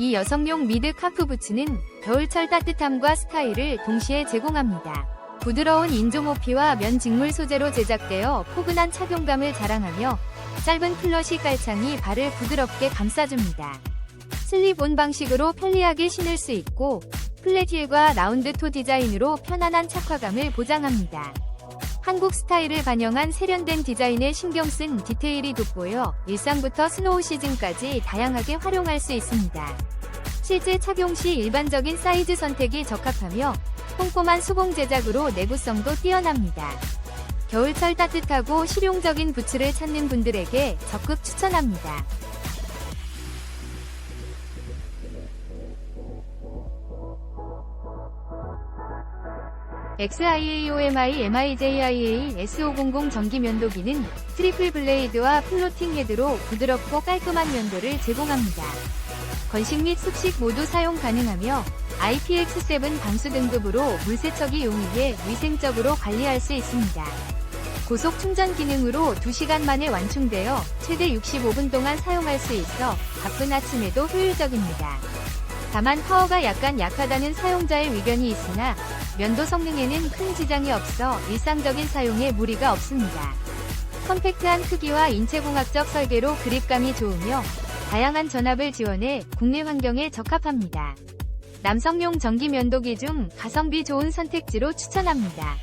이 여성용 미드 카프 부츠는 겨울철 따뜻함과 스타일을 동시에 제공합니다. 부드러운 인조모피와 면 직물 소재로 제작되어 포근한 착용감을 자랑하며 짧은 플러시 깔창이 발을 부드럽게 감싸줍니다. 슬립온 방식으로 편리하게 신을 수 있고 플랫 힐과 라운드 토 디자인으로 편안한 착화감을 보장합니다. 한국 스타일을 반영한 세련된 디자인에 신경 쓴 디테일이 돋보여 일상부터 스노우 시즌까지 다양하게 활용할 수 있습니다. 실제 착용 시 일반적인 사이즈 선택이 적합하며 꼼꼼한 수공 제작으로 내구성도 뛰어납니다. 겨울철 따뜻하고 실용적인 부츠를 찾는 분들에게 적극 추천합니다. XIAOMI MIJIA S500 전기 면도기는 트리플 블레이드와 플로팅 헤드로 부드럽고 깔끔한 면도를 제공합니다. 건식 및 습식 모두 사용 가능하며 IPX7 방수 등급으로 물세척이 용이해 위생적으로 관리할 수 있습니다. 고속 충전 기능으로 2시간 만에 완충되어 최대 65분 동안 사용할 수 있어 바쁜 아침에도 효율적입니다. 다만 파워가 약간 약하다는 사용자의 의견이 있으나 면도 성능에는 큰 지장이 없어 일상적인 사용에 무리가 없습니다. 컴팩트한 크기와 인체공학적 설계로 그립감이 좋으며 다양한 전압을 지원해 국내 환경에 적합합니다. 남성용 전기 면도기 중 가성비 좋은 선택지로 추천합니다.